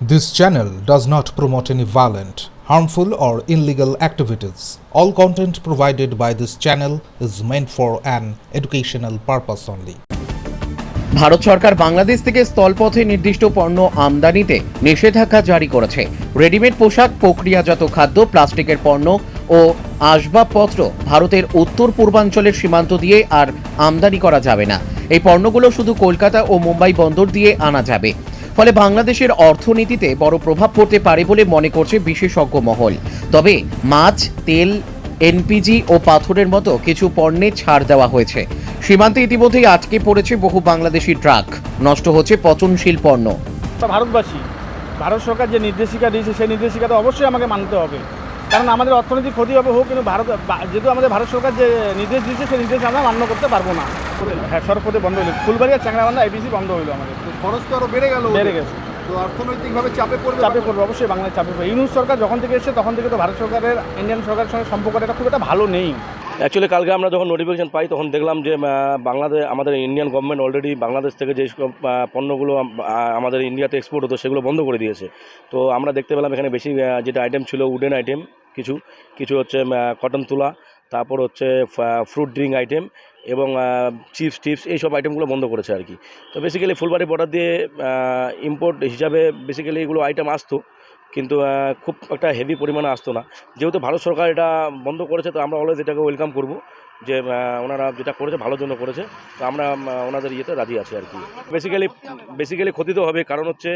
This channel does not promote any violent, harmful, or illegal activities. All content provided by this channel is meant for an educational purpose only. Bharat সরকার বাংলাদেশ থেকে স্থলপথে নির্দিষ্ট পণ্য আমদানিতে নিষেধাজ্ঞা জারি করেছে readymade পোশাক প্রক্রিয়াজাত খাদ্য প্লাস্টিকের পণ্য ও আসবাবপত্র ভারতের উত্তর পূর্বাঞ্চলের সীমান্ত দিয়ে আর আমদানি করা যাবে না এই পণ্যগুলো শুধু কলকাতা ও মুম্বাই বন্দর দিয়ে আনা যাবে ফলে বাংলাদেশের অর্থনীতিতে বড় প্রভাব পড়তে পারে বলে মনে করছে বিশেষজ্ঞ মহল। তবে মাছ, তেল, এনপিজি ও পাথরের মতো কিছু পণ্যে ছাড় দেওয়া হয়েছে। সীমান্তে ইতিমধ্যেই আটকে পড়েছে বহু বাংলাদেশি ট্রাক। নষ্ট হচ্ছে পচনশীল পণ্য। ভারতবাসী, ভারত সরকার যে নির্দেশিকা দিয়েছে, সেই নির্দেশিকাটা অবশ্যই আমাকে মানতে হবে। কারণ আমাদের অর্থনৈতিক ক্ষতি হবে হোক, কিন্তু ভারত যেহেতু আমাদের ভারত সরকার যে নির্দেশ দিয়েছে, সেই নির্দেশ আমরা মান্য করতে পারব না। হ্যাঁ সড়কপথে বন্ধ হইল। ফুলবাড়ি আর চ্যাংরাবান্ধা এবিসি বন্ধ হইল আমাদের। খরচ তো আরও বেড়ে গেল বেড়ে গেছে। তো অর্থনৈতিকভাবে চাপে পড়বে চাপে পড়বে অবশ্যই বাংলায় চাপে পড়বে। ইউনুস সরকার যখন থেকে এসেছে তখন থেকে তো ভারত সরকারের ইন্ডিয়ান সরকারের সঙ্গে সম্পর্কটা খুব একটা ভালো নেই। অ্যাকচুয়ালি কালকে আমরা যখন নোটিফিকেশন পাই তখন দেখলাম যে বাংলাদেশ আমাদের ইন্ডিয়ান গভর্নমেন্ট অলরেডি বাংলাদেশ থেকে যে পণ্যগুলো আমাদের ইন্ডিয়াতে এক্সপোর্ট হতো সেগুলো বন্ধ করে দিয়েছে। তো আমরা দেখতে পেলাম এখানে বেশি যেটা আইটেম ছিল উডেন আইটেম কিছু কিছু হচ্ছে কটন তুলা তারপর হচ্ছে ফ্রুট ড্রিঙ্ক আইটেম এবং চিপস টিপস এইসব আইটেমগুলো বন্ধ করেছে আর কি। তো বেসিক্যালি ফুলবাড়ি বর্ডার দিয়ে ইম্পোর্ট হিসাবে বেসিক্যালি এগুলো আইটেম আসতো, কিন্তু খুব একটা হেভি পরিমাণে আসতো না। যেহেতু ভারত সরকার এটা বন্ধ করেছে, তো আমরা অলওয়েজ এটাকে ওয়েলকাম করব যে ওনারা যেটা করেছে ভালোর জন্য করেছে, তো আমরা ওনাদের ইয়েতে রাজি আছি আর কি। বেসিক্যালি বেসিক্যালি ক্ষতি তো হবে, কারণ হচ্ছে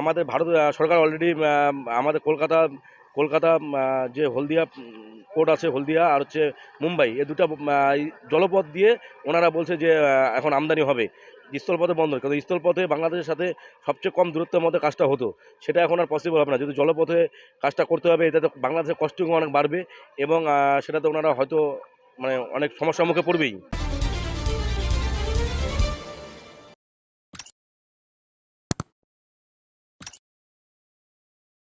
আমাদের ভারত সরকার অলরেডি আমাদের কলকাতা কলকাতা যে হলদিয়া কোর্ট আছে হলদিয়া আর হচ্ছে মুম্বাই। এ দুটা জলপথ দিয়ে ওনারা বলছে যে এখন আমদানি হবে। স্থলপথে বন্ধ, কিন্তু স্থলপথে বাংলাদেশের সাথে সবচেয়ে কম দূরত্বের মধ্যে কাজটা হতো। সেটা এখন আর পসিবল হবে না। যদি জলপথে কাজটা করতে হবে এটাতে বাংলাদেশের কষ্টিং অনেক বাড়বে এবং সেটাতে ওনারা হয়তো মানে অনেক সমস্যার মুখে পড়বেই।